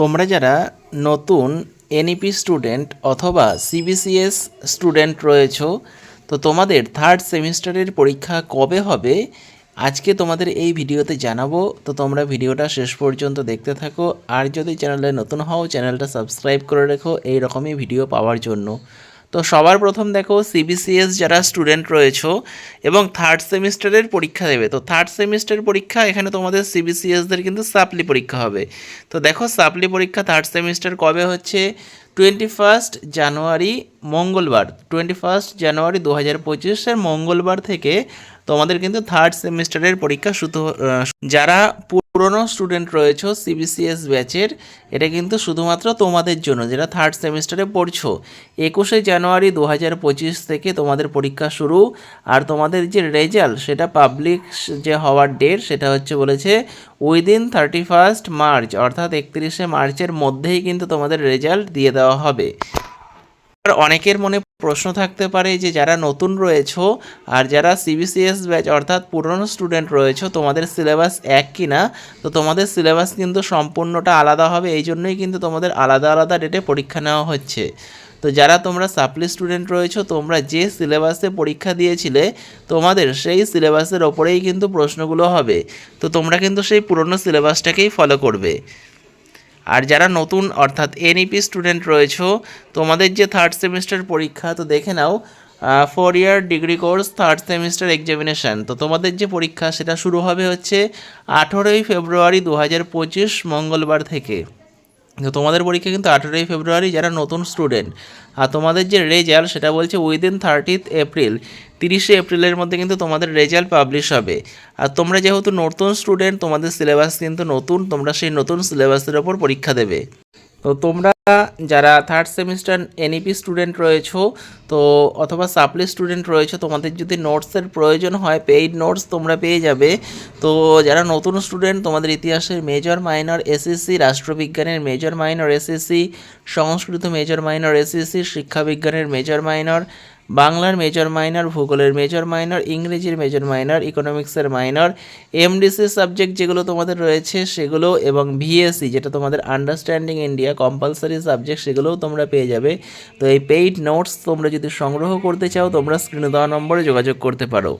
তোমরা যারা নতুন এনইপি স্টুডেন্ট অথবা সিবিসিএস স্টুডেন্ট রয়েছ, তো তোমাদের থার্ড সেমিস্টারের পরীক্ষা কবে হবে? আজকে তোমাদের এই ভিডিওতে জানাব। তো তোমরা ভিডিওটা শেষ পর্যন্ত দেখতে থাকো। আর যদি চ্যানেলে নতুন হও, চ্যানেলটা সাবস্ক্রাইব করে রেখো। এই রকমই ভিডিও পাওয়ার জন্য। তো সবার প্রথম দেখো সিবিসিএস যারা স্টুডেন্ট রয়েছো এবং থার্ড সেমিস্টারের পরীক্ষা দেবে, তো থার্ড সেমিস্টার পরীক্ষা এখানে তোমাদের সিবিসিএসদের কিন্তু সাপ্লি পরীক্ষা হবে। তো দেখো সাপ্লি পরীক্ষা থার্ড সেমিস্টার কবে হচ্ছে? টোয়েন্টি ফার্স্ট জানুয়ারি মঙ্গলবার। টোয়েন্টি ফার্স্ট জানুয়ারি দু হাজার পঁচিশের মঙ্গলবার থেকে তোমাদের কিন্তু থার্ড সেমিস্টারের পরীক্ষা শুধু যারা পুরনো স্টুডেন্ট রয়েছে সিবিসিএস ব্যাচের এটা কিন্তু শুধুমাত্র তোমাদের জন্য যেটা থার্ড সেমিস্টারে পড়ছো। একুশে জানুয়ারি দু হাজার পঁচিশ থেকে তোমাদের পরীক্ষা শুরু, আর তোমাদের যে রেজাল্ট সেটা পাবলিক যে হওয়ার ডেট সেটা হচ্ছে বলেছে উইদিন থার্টি ফার্স্ট মার্চ অর্থাৎ একত্রিশে মার্চের মধ্যেই কিন্তু তোমাদের রেজাল্ট দিয়ে দেওয়া হবে। আর অনেকের মনে প্রশ্ন থাকতে পারে যে, যারা নতুন রয়েছো আর যারা সিবিসিএস ব্যাচ অর্থাৎ পুরনো স্টুডেন্ট রয়েছো, তোমাদের সিলেবাস এক কি না? তো তোমাদের সিলেবাস কিন্তু সম্পূর্ণটা আলাদা হবে, এই জন্যই কিন্তু তোমাদের আলাদা আলাদা ডেটে পরীক্ষা নেওয়া হচ্ছে। তো যারা তোমরা সাপ্লি স্টুডেন্ট রয়েছো, তোমরা যে সিলেবাসে পরীক্ষা দিয়েছিলে, তোমাদের সেই সিলেবাসের ওপরেই কিন্তু প্রশ্নগুলো হবে। তো তোমরা কিন্তু সেই পুরনো সিলেবাসটাকেই ফলো করবে। আর যারা নতুন, অর্থাৎ এনইপি স্টুডেন্ট রয়েছো, তোমাদের যে থার্ড সেমিস্টার পরীক্ষা, তো দেখে নাও four year degree course third semester examination তো তোমাদের যে পরীক্ষা, সেটা শুরু হবে হচ্ছে আঠেরোই ফেব্রুয়ারি দু হাজার পঁচিশ মঙ্গলবার থেকে। তো তোমাদের পরীক্ষা কিন্তু আঠেরোই ফেব্রুয়ারি যারা নতুন স্টুডেন্ট আর তোমাদের যে রেজাল্ট সেটা বলছে উইদিন থার্টিথ এপ্রিল তিরিশে এপ্রিলের মধ্যে কিন্তু তোমাদের রেজাল্ট পাবলিশ হবে। আর তোমরা যেহেতু নতুন স্টুডেন্ট তোমাদের সিলেবাস কিন্তু নতুন, তোমরা সেই নতুন সিলেবাসের ওপর পরীক্ষা দেবে। তো তোমরা যারা থার্ড সেমিস্টার এনইপি স্টুডেন্ট রয়েছো, তো অথবা সাপ্লি স্টুডেন্ট রয়েছে, তোমাদের যদি নোটসের প্রয়োজন হয় পেইড নোটস তোমরা পেয়ে যাবে। তো যারা নতুন স্টুডেন্ট তোমাদের ইতিহাসের মেজর মাইনর এসএসসি রাষ্ট্রবিজ্ঞানের মেজর মাইনর এসএসসি সংস্কৃত মেজর মাইনর এসএসসি শিক্ষাবিজ্ঞানের মেজর মাইনর বাংলার মেজর মাইনর ভূগোলের মেজর মাইনর ইংরেজির মেজর মাইনর ইকোনমিক্সের মাইনর এমডিসি সাবজেক্ট যেগুলো তোমাদের রয়েছে সেগুলো এবং ভিএসসি যেটা তোমাদের আন্ডারস্ট্যান্ডিং ইন্ডিয়া কম্পালসারি সাবজেক্ট সেগুলোও তোমরা পেয়ে যাবে। তো এই পেইড নোটস তোমরা যদি সংগ্রহ করতে চাও তোমরা স্ক্রিনে দেওয়া নম্বরে যোগাযোগ করতে পারো।